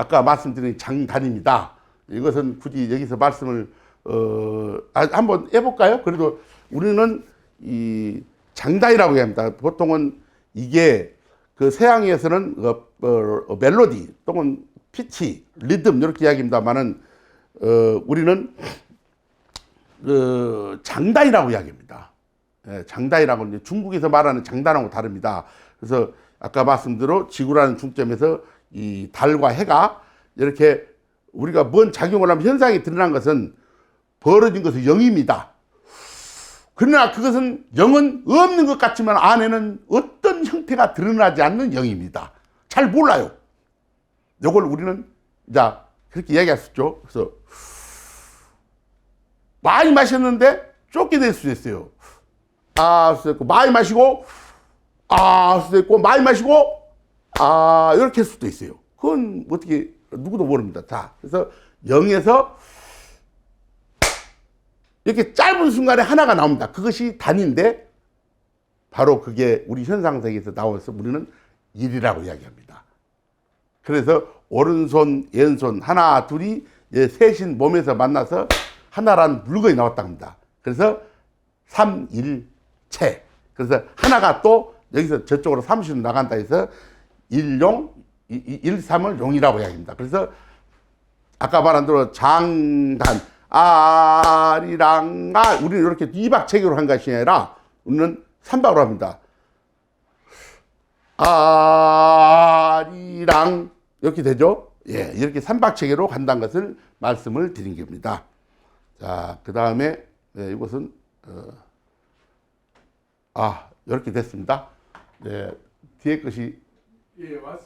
아까 말씀드린 장단입니다. 이것은 굳이 여기서 말씀을 어 아, 한번 해볼까요? 그래도 우리는 이 장단이라고 합니다. 보통은 이게 그 서양에서는 어, 어, 멜로디 또는 피치, 리듬 이렇게 이야기합니다만은 어, 우리는 그 장단이라고 이야기합니다. 예, 장단이라고 중국에서 말하는 장단하고 다릅니다. 그래서 아까 말씀대로 지구라는 중점에서 이 달과 해가 이렇게 우리가 뭔 작용을 하면 현상이 드러난 것은 벌어진 것은 영입니다. 그러나 그것은 영은 없는 것 같지만 안에는 어떤 형태가 드러나지 않는 영입니다. 잘 몰라요. 이걸 우리는 자 그렇게 있죠. 그래서 많이 마셨는데 쫓게 될 수도 있어요. 아, 수도 있고 많이 마시고 아, 수도 있고 많이 마시고 아 이렇게 할 수도 있어요. 그건 어떻게 누구도 모릅니다. 자, 그래서 영에서 이렇게 짧은 순간에 하나가 나옵니다. 그것이 단인데 바로 그게 우리 현상세계에서 나와서 우리는 일이라고 이야기합니다. 그래서 오른손, 왼손 하나, 둘이 이제 셋인 몸에서 만나서 하나라는 물건이 나왔다 합니다. 그래서 삼일체. 그래서 하나가 또 여기서 저쪽으로 사무실로 나간다 해서 일용, 일삼을 용이라고 이야기합니다. 그래서 아까 말한 대로 장단, 아리랑, 아, 우리는 이렇게 이박체계로 한 것이 아니라 우리는 삼박으로 합니다. 아리랑 이렇게 되죠? 예, 이렇게 삼박체계로 간다는 것을 말씀을 드린 겁니다. 자, 그 다음에 네, 이것은 어, 아 이렇게 됐습니다. 네, 뒤에 것이 예. Yeah, what's